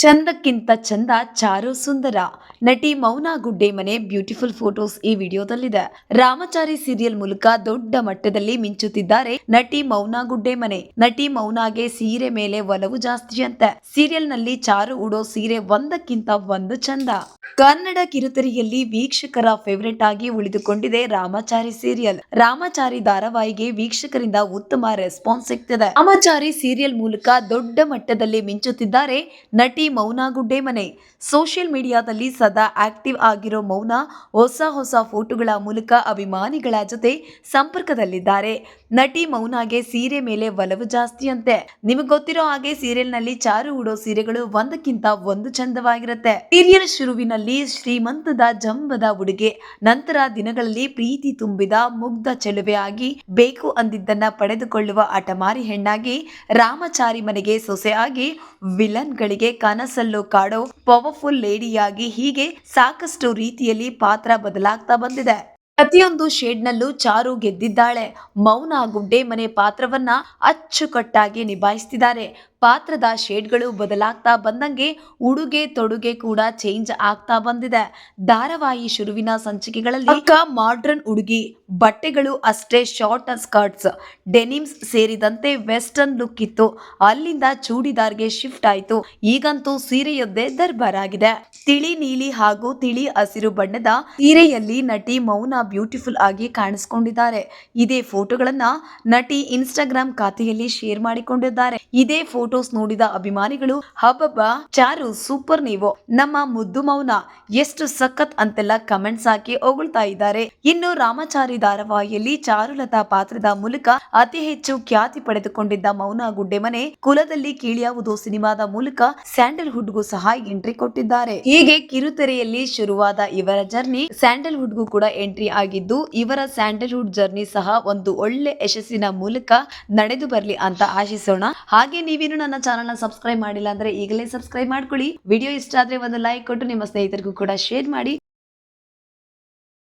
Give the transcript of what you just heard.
ಚಂದಕ್ಕಿಂತ ಚಂದ ಚಾರು ಸುಂದರ. ನಟಿ ಮೌನಾ ಗುಡ್ಡೆ ಮನೆ ಬ್ಯೂಟಿಫುಲ್ ಫೋಟೋಸ್ ಈ ವಿಡಿಯೋದಲ್ಲಿದೆ. ರಾಮಚಾರಿ ಸೀರಿಯಲ್ ಮೂಲಕ ದೊಡ್ಡ ಮಟ್ಟದಲ್ಲಿ ಮಿಂಚುತ್ತಿದ್ದಾರೆ ನಟಿ ಮೌನಾ ಗುಡ್ಡೆ ಮನೆ. ನಟಿ ಮೌನಾಗೆ ಸೀರೆ ಮೇಲೆ ಒಲವು ಜಾಸ್ತಿ ಅಂತೆ ಸೀರಿಯಲ್ನಲ್ಲಿ ಚಾರು ಉಡೋ ಸೀರೆ ಒಂದಕ್ಕಿಂತ ಒಂದು ಚಂದ. ಕನ್ನಡ ಕಿರುತೆರೆಯಲ್ಲಿ ವೀಕ್ಷಕರ ಫೇವರೇಟ್ ಆಗಿ ಉಳಿದುಕೊಂಡಿದೆ ರಾಮಾಚಾರಿ ಸೀರಿಯಲ್ ರಾಮಾಚಾರಿ ಧಾರಾವಾಹಿಗೆ ವೀಕ್ಷಕರಿಂದ ಉತ್ತಮ ರೆಸ್ಪಾನ್ಸ್ ಸಿಗ್ತಿದೆ. ರಾಮಾಚಾರಿ ಸೀರಿಯಲ್ ಮೂಲಕ ದೊಡ್ಡ ಮಟ್ಟದಲ್ಲಿ ಮಿಂಚುತ್ತಿದ್ದಾರೆ ನಟಿ ಮೌನಾ ಗುಡ್ಡೆ ಮನೆ ಸೋಷಿಯಲ್ ಮೀಡಿಯಾದಲ್ಲಿ ಸದಾ ಆಕ್ಟಿವ್ ಆಗಿರೋ ಮೌನಾ ಹೊಸ ಹೊಸ ಫೋಟೋಗಳ ಮೂಲಕ ಅಭಿಮಾನಿಗಳ ಜೊತೆ ಸಂಪರ್ಕದಲ್ಲಿದ್ದಾರೆ. ನಟಿ ಮೌನಾಗೆ ಸೀರೆ ಮೇಲೆ ಒಲವು ಜಾಸ್ತಿ ಅಂತೆ ನಿಮಗೆ ಗೊತ್ತಿರೋ ಹಾಗೆ ಸೀರಿಯಲ್ನಲ್ಲಿ ಚಾರು ಉಡೋ ಸೀರೆಗಳು ಒಂದಕ್ಕಿಂತ ಒಂದು ಚಂದವಾಗಿರುತ್ತೆ. ಸೀರಿಯಲ್ ಶುರುವಿನಲ್ಲಿ ಶ್ರೀಮಂತದ ಜಂಬದ ಉಡುಗೆ. ನಂತರ ದಿನಗಳಲ್ಲಿ ಪ್ರೀತಿ ತುಂಬಿದ ಮುಗ್ಧ ಚೆಲುವೆ ಆಗಿ ಬೇಕು ಅಂದಿದ್ದನ್ನ ಪಡೆದುಕೊಳ್ಳುವ ಹಠಮಾರಿ ಹೆಣ್ಣಾಗಿ ರಾಮಚಾರಿ ಮನೆಗೆ ಸೊಸೆಯಾಗಿ ವಿಲನ್ಗಳಿಗೆ ಕನಸಲ್ಲೂ ಕಾಡೋ ಪವರ್ಫುಲ್ ಲೇಡಿಯಾಗಿ ಹೀಗೆ ಸಾಕಷ್ಟು ರೀತಿಯಲ್ಲಿ ಪಾತ್ರ ಬದಲಾಗ್ತಾ ಬಂದಿದೆ. ಪ್ರತಿಯೊಂದು ಶೇಡ್ನಲ್ಲೂ ಚಾರು ಗೆದ್ದಿದ್ದಾಳೆ. ಮೌನ ಗುಡ್ಡೆ ಮನೆ ಪಾತ್ರವನ್ನ ಅಚ್ಚುಕಟ್ಟಾಗಿ ನಿಭಾಯಿಸ್ತಿದ್ದಾರೆ. ಪಾತ್ರದ ಶೇಡ್ಗಳು ಬದಲಾಗ್ತಾ ಬಂದಂಗೆ ಉಡುಗೆ ತೊಡುಗೆ ಕೂಡ ಚೇಂಜ್ ಆಗ್ತಾ ಬಂದಿದೆ. ಧಾರಾವಾಹಿ ಶುರುವಿನ ಸಂಚಿಕೆಗಳಲ್ಲಿ ಅಕ್ಕ ಮಾಡ್ರನ್ ಉಡುಗಿ, ಬಟ್ಟೆಗಳು ಅಷ್ಟೇ ಶಾರ್ಟ್ ಸ್ಕರ್ಟ್ಸ್, ಡೆನಿಮ್ಸ್ ಸೇರಿದಂತೆ ವೆಸ್ಟರ್ನ್ ಲುಕ್ ಇತ್ತು. ಅಲ್ಲಿಂದ ಚೂಡಿದಾರ್ಗೆ ಶಿಫ್ಟ್ ಆಯಿತು. ಈಗಂತೂ ಸೀರೆಯೊದ್ದೇ ದರ್ಬಾರಾಗಿದೆ ತಿಳಿ ನೀಲಿ ಹಾಗೂ ತಿಳಿ ಹಸಿರು ಬಣ್ಣದ ಸೀರೆಯಲ್ಲಿ ನಟಿ ಮೌನ ಬ್ಯೂಟಿಫುಲ್ ಆಗಿ ಕಾಣಿಸ್ಕೊಂಡಿದ್ದಾರೆ. ಇದೇ ಫೋಟೋಗಳನ್ನ ನಟಿ ಇನ್ಸ್ಟಾಗ್ರಾಮ್ ಖಾತೆಯಲ್ಲಿ ಶೇರ್ ಮಾಡಿಕೊಂಡಿದ್ದಾರೆ. ಇದೇ ಫೋಟೋಸ್ ನೋಡಿದ ಅಭಿಮಾನಿಗಳು, ಹಬ್ಬಬ್ಬ, ಚಾರು, ಸೂಪರ್ ನೀವು. ನಮ್ಮ ಮುದ್ದು ಮೌನ. ಎಷ್ಟು ಸಖತ್ ಅಂತೆಲ್ಲ ಕಮೆಂಟ್ಸ್ ಹಾಕಿ ಹೊಗಳ್ತಾ ಇದ್ದಾರೆ. ಇನ್ನು ರಾಮಚಾರಿ ಧಾರಾವಾಹಿಯಲ್ಲಿ ಚಾರುಲತಾ ಪಾತ್ರದ ಮೂಲಕ ಅತಿ ಹೆಚ್ಚು ಖ್ಯಾತಿ ಪಡೆದುಕೊಂಡಿದ್ದ ಮೌನ ಗುಡ್ಡೆಮನೆ, ಕುಲದಲ್ಲಿ ಕೀಳಿಯಾವುದು ಸಿನಿಮಾದ ಮೂಲಕ ಸ್ಯಾಂಡಲ್ವುಡ್ಗೂ ಸಹ ಎಂಟ್ರಿ ಕೊಟ್ಟಿದ್ದಾರೆ. ಹೀಗೆ ಕಿರುತೆರೆಯಲ್ಲಿ ಶುರುವಾದ ಇವರ ಜರ್ನಿ ಸ್ಯಾಂಡಲ್ವುಡ್ಗೂ ಕೂಡ ಎಂಟ್ರಿ ಆಗಿದ್ದು, ಇವರ ಸ್ಯಾಂಡಲ್ವುಡ್ ಜರ್ನಿ ಸಹ ಒಂದು ಒಳ್ಳೆ ಯಶಸ್ಸಿನ ಮೂಲಕ ನಡೆದು ಬರಲಿ ಅಂತ ಆಶಿಸೋಣ. ಹಾಗೆ ನೀವೇನು ನನ್ನ ಚಾನಲ್ನ ಸಬ್ಸ್ಕ್ರೈಬ್ ಮಾಡಿಲ್ಲ ಅಂದ್ರೆ ಈಗಲೇ ಸಬ್ಸ್ಕ್ರೈಬ್ ಮಾಡ್ಕೊಳ್ಳಿ. ವಿಡಿಯೋ ಇಷ್ಟ ಆದ್ರೆ ಒಂದು ಲೈಕ್ ಕೊಟ್ಟು ನಿಮ್ಮ ಸ್ನೇಹಿತರಿಗೂ ಕೂಡ ಶೇರ್ ಮಾಡಿ.